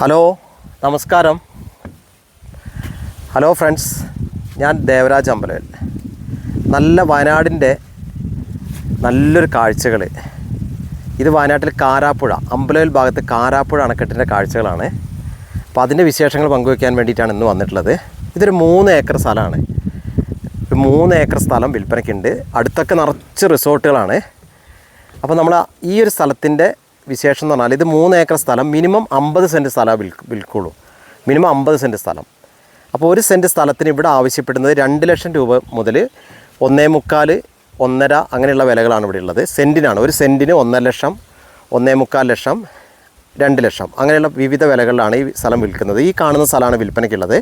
Hello നമസ്കാരം. Hello friends ഞാൻ ദേവരാജ് അമ്പലവൽ നല്ല വയനാടിന്റെ നല്ലൊരു കാഴ്ചകൾ ഇത് വയനാട്ടിൽ കാരാപ്പുഴ അമ്പലവൽ ഭാഗത്ത് കാരാപ്പുഴ അണക്കെട്ടിന്റെ കാഴ്ചകളാണ്. അപ്പോൾ അതിന്റെ വിശേഷങ്ങൾ പങ്കുവയ്ക്കാൻ വേണ്ടിയിട്ടാണ് ഇന്ന് വന്നിട്ടുള്ളത്. ഇതൊരു മൂന്ന് ഏക്കർ സ്ഥലമാണ്. ഒരു മൂന്ന് ഏക്കർ സ്ഥലം വിൽപ്പനയ്ക്കുണ്ട്. അടുത്തൊക്കെ നിറച്ച് റിസോർട്ടുകളാണ്. അപ്പോൾ നമ്മൾ ഈ ഒരു സ്ഥലത്തിന്റെ വിശേഷം എന്ന് പറഞ്ഞാൽ ഇത് മൂന്ന് ഏക്കർ സ്ഥലം മിനിമം അമ്പത് സെന്റ് സ്ഥലം വിൽക്ക് വിൽക്കുള്ളൂ. മിനിമം അമ്പത് സെന്റ് സ്ഥലം. അപ്പോൾ ഒരു സെന്റ് സ്ഥലത്തിന് ഇവിടെ ആവശ്യപ്പെടുന്നത് രണ്ട് ലക്ഷം രൂപ മുതൽ ഒന്നേ മുക്കാൽ ഒന്നര അങ്ങനെയുള്ള വിലകളാണ് ഇവിടെ ഉള്ളത്. സെന്റിനാണ് ഒരു സെന്റിന് ഒന്നര ലക്ഷം ഒന്നേ മുക്കാൽ ലക്ഷം രണ്ട് ലക്ഷം അങ്ങനെയുള്ള വിവിധ വിലകളിലാണ് ഈ സ്ഥലം വിൽക്കുന്നത്. ഈ കാണുന്ന സ്ഥലമാണ് വിൽപ്പനയ്ക്കുള്ളത്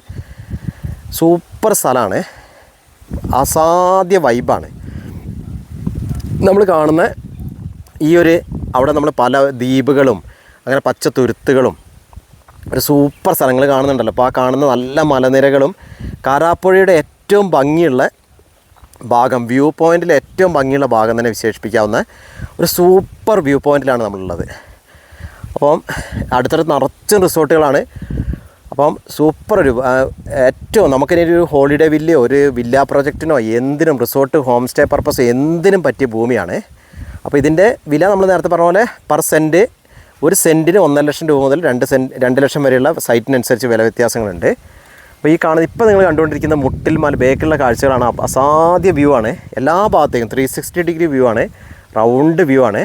സൂപ്പർ സ്ഥലമാണ്. അസാധ്യ വൈബാണ്. നമ്മൾ കാണുന്ന ഈ ഒരു അവിടെ നമ്മൾ പല ദ്വീപുകളും അങ്ങനെ പച്ച തുരുത്തുകളും ഒരു സൂപ്പർ സ്ഥലങ്ങൾ കാണുന്നുണ്ടല്ലോ. അപ്പോൾ ആ കാണുന്ന നല്ല മലനിരകളും കാരാപ്പുഴയുടെ ഏറ്റവും ഭംഗിയുള്ള ഭാഗം വ്യൂ പോയിന്റിലെ ഏറ്റവും ഭംഗിയുള്ള ഭാഗം തന്നെ വിശേഷിപ്പിക്കാവുന്ന ഒരു സൂപ്പർ വ്യൂ പോയിന്റിലാണ് നമ്മളുള്ളത്. അപ്പം അടുത്തടുത്ത് നിറച്ചും റിസോർട്ടുകളാണ്. അപ്പം സൂപ്പർ ഒരു ഏറ്റവും നമുക്കിനി ഒരു ഹോളിഡേ വില്ലയോ ഒരു വില്ലാ പ്രൊജക്റ്റിനോ എന്തിനും റിസോർട്ട് ഹോം സ്റ്റേ പർപ്പസോ എന്തിനും പറ്റിയ ഭൂമിയാണ്. അപ്പോൾ ഇതിന്റെ വില നമ്മൾ നേരത്തെ പറഞ്ഞ പോലെ പെർ സെന്റ് ഒരു സെന്റിന് ഒന്നര ലക്ഷം രൂപ മുതൽ രണ്ട് സെന്റ് രണ്ട് ലക്ഷം വരെയുള്ള സൈറ്റിനനുസരിച്ച് വില വ്യത്യാസങ്ങളുണ്ട്. അപ്പോൾ ഈ കാണുന്ന ഇപ്പോൾ നിങ്ങൾ കണ്ടുകൊണ്ടിരിക്കുന്ന മുട്ടിൽ മല ബേക്കിലുള്ള കാഴ്ചകളാണ് അസാധ്യ വ്യൂ ആണ്. എല്ലാ ഭാഗത്തേക്കും ത്രീ സിക്സ്റ്റി ഡിഗ്രി വ്യൂ ആണ്. റൗണ്ട് വ്യൂ ആണ്.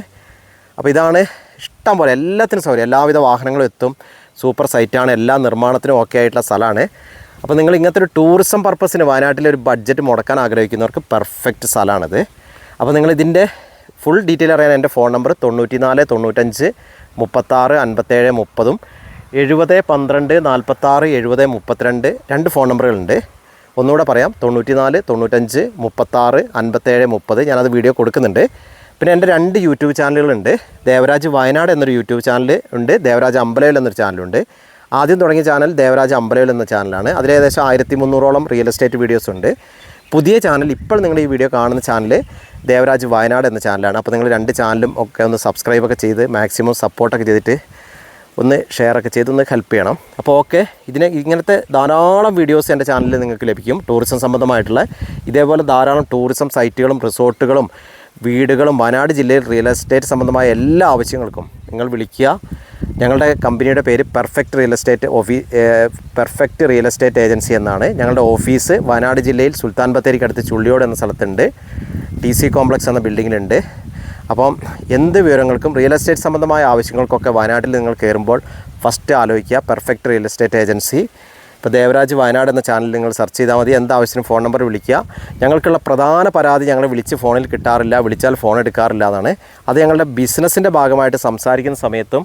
അപ്പോൾ ഇതാണ് ഇഷ്ടം പോലെ എല്ലാത്തിനും സൗകര്യം. എല്ലാവിധ വാഹനങ്ങളും എത്തും. സൂപ്പർ സൈറ്റാണ് എല്ലാ നിർമ്മാണത്തിനും ഓക്കെ ആയിട്ടുള്ള സ്ഥലമാണ്. അപ്പോൾ നിങ്ങൾ ഇങ്ങനത്തെ ഒരു ടൂറിസം പർപ്പസിന് വയനാട്ടിലെ ഒരു ബഡ്ജറ്റ് മുടക്കാൻ ആഗ്രഹിക്കുന്നവർക്ക് പെർഫെക്റ്റ് സ്ഥലമാണിത്. അപ്പോൾ നിങ്ങൾ ഇതിന്റെ ഫുൾ ഡീറ്റെയിൽ അറിയാൻ എന്റെ ഫോൺ നമ്പർ തൊണ്ണൂറ്റി നാല് തൊണ്ണൂറ്റഞ്ച് മുപ്പത്താറ് അൻപത്തേഴ് മുപ്പതും എഴുപത് പന്ത്രണ്ട് നാൽപ്പത്താറ് എഴുപത് മുപ്പത്തിരണ്ട് രണ്ട് ഫോൺ നമ്പറുകളുണ്ട്. ഒന്നുകൂടെ പറയാം തൊണ്ണൂറ്റി നാല് തൊണ്ണൂറ്റഞ്ച് മുപ്പത്താറ് അൻപത്തേഴ് മുപ്പത് ഞാനത് വീഡിയോ കൊടുക്കുന്നുണ്ട്. പിന്നെ എന്റെ രണ്ട് യൂട്യൂബ് ചാനലുകളുണ്ട്. ദേവരാജ് വയനാട് എന്നൊരു യൂട്യൂബ് ചാനൽ ഉണ്ട് ദേവരാജ് അമ്പലവിൽ എന്നൊരു ചാനലുണ്ട് ആദ്യം തുടങ്ങിയ ചാനൽ ദേവരാജ് അമ്പലവിൽ എന്ന ചാനലാണ്. അതിൽ ഏകദേശം ആയിരത്തി മുന്നൂറോളം റിയൽ എസ്റ്റേറ്റ് വീഡിയോസ് ഉണ്ട്. പുതിയ ചാനൽ ഇപ്പോൾ നിങ്ങൾ ഈ വീഡിയോ കാണുന്ന ചാനൽ ദേവരാജ് വയനാട് എന്ന ചാനലാണ്. അപ്പോൾ നിങ്ങൾ രണ്ട് ചാനലും ഒക്കെ ഒന്ന് സബ്സ്ക്രൈബ് ഒക്കെ ചെയ്ത് മാക്സിമം സപ്പോർട്ടൊക്കെ ചെയ്തിട്ട് ഒന്ന് ഷെയർ ഒക്കെ ചെയ്ത് ഒന്ന് ഹെൽപ്പ് ചെയ്യണം. അപ്പോൾ ഓക്കെ ഇതിനെ ഇങ്ങനത്തെ ധാരാളം വീഡിയോസ് എന്റെ ചാനലിൽ നിങ്ങൾക്ക് ലഭിക്കും. ടൂറിസം സംബന്ധമായിട്ടുള്ള ഇതേപോലെ ധാരാളം ടൂറിസം സൈറ്റുകളും റിസോർട്ടുകളും വീടുകളും വയനാട് ജില്ലയിൽ റിയൽ എസ്റ്റേറ്റ് സംബന്ധമായ എല്ലാ ആവശ്യങ്ങൾക്കും നിങ്ങൾ വിളിക്കുക. ഞങ്ങളുടെ കമ്പനിയുടെ പേര് perfect real estate office perfect real estate agency എന്നാണ്. ഞങ്ങളുടെ ഓഫീസ് വയനാട് ജില്ലയിൽ സുൽത്താൻ ബത്തേരിക്കടുത്ത് ചുള്ളിയോട് എന്ന സ്ഥലത്തുണ്ട്. ടി സി കോംപ്ലക്സ് എന്ന ബിൽഡിങ്ങിലുണ്ട്. അപ്പം എന്ത് വിവരങ്ങൾക്കും റിയൽ എസ്റ്റേറ്റ് സംബന്ധമായ ആവശ്യങ്ങൾക്കൊക്കെ വയനാട്ടിൽ നിങ്ങൾ കയറുമ്പോൾ ഫസ്റ്റ് ആലോചിക്കുക. പെർഫെക്റ്റ് റിയൽ എസ്റ്റേറ്റ് ഏജൻസി ഇപ്പോൾ ദേവരാജ് വയനാട് എന്ന ചാനൽ നിങ്ങൾ സെർച്ച് ചെയ്താൽ മതി. എന്താവശ്യത്തിനും ഫോൺ നമ്പർ വിളിക്കുക. ഞങ്ങൾക്കുള്ള പ്രധാന പരാതി ഞങ്ങൾ വിളിച്ച് ഫോണിൽ കിട്ടാറില്ല. വിളിച്ചാൽ ഫോൺ എടുക്കാറില്ല എന്നാണ്. അത് ഞങ്ങളുടെ ബിസിനസ്സിന്റെ ഭാഗമായിട്ട് സംസാരിക്കുന്ന സമയത്തും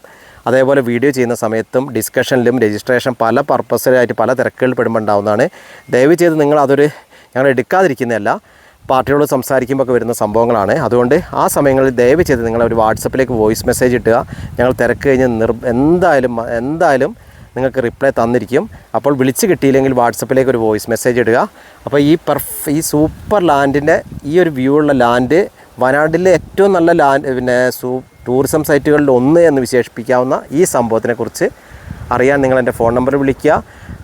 അതേപോലെ വീഡിയോ ചെയ്യുന്ന സമയത്തും ഡിസ്കഷനിലും രജിസ്ട്രേഷൻ പല പർപ്പസിലായിട്ട് പല തിരക്കുകളിൽ പെടുമ്പോൾ ഉണ്ടാവുന്നതാണ്. ദയവ് ചെയ്ത് നിങ്ങൾ അതൊരു ഞങ്ങൾ എടുക്കാതിരിക്കുന്നതല്ല പാർട്ടിയോട് സംസാരിക്കുമ്പോൾ ഒക്കെ വരുന്ന സംഭവങ്ങളാണ്. അതുകൊണ്ട് ആ സമയങ്ങളിൽ ദയവ് ചെയ്ത് നിങ്ങൾ ഒരു വാട്സപ്പിലേക്ക് വോയിസ് മെസ്സേജ് ഇട്ടുക ഞങ്ങൾ തിരക്ക് കഴിഞ്ഞ് നിർ എന്തായാലും എന്തായാലും നിങ്ങൾക്ക് റിപ്ലൈ തന്നിരിക്കും. അപ്പോൾ വിളിച്ച് കിട്ടിയില്ലെങ്കിൽ വാട്സപ്പിലേക്ക് ഒരു വോയിസ് മെസ്സേജ് ഇടുക. അപ്പോൾ ഈ പെർഫ് ഈ സൂപ്പർ ലാൻഡിന്റെ ഈ ഒരു വ്യൂ ഉള്ള ലാൻഡ് വയനാട്ടിലെ ഏറ്റവും നല്ല ലാൻഡ് പിന്നെ സൂ ടൂറിസം സൈറ്റുകളിൽ ഒന്ന് എന്ന് വിശേഷിപ്പിക്കാവുന്ന ഈ സംഭവത്തിനെക്കുറിച്ച് അറിയാൻ നിങ്ങൾ എന്റെ ഫോൺ നമ്പർ വിളിക്കുക.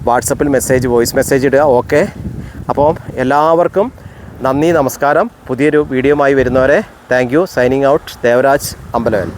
വാട്സപ്പിൽ മെസ്സേജ് വോയിസ് മെസ്സേജ് ഇടുക. ഓക്കെ. അപ്പോൾ എല്ലാവർക്കും നന്ദി നമസ്കാരം. പുതിയൊരു വീഡിയോയുമായി വരുന്നവരെ thank you. Signing out. Devaraj Ambalaval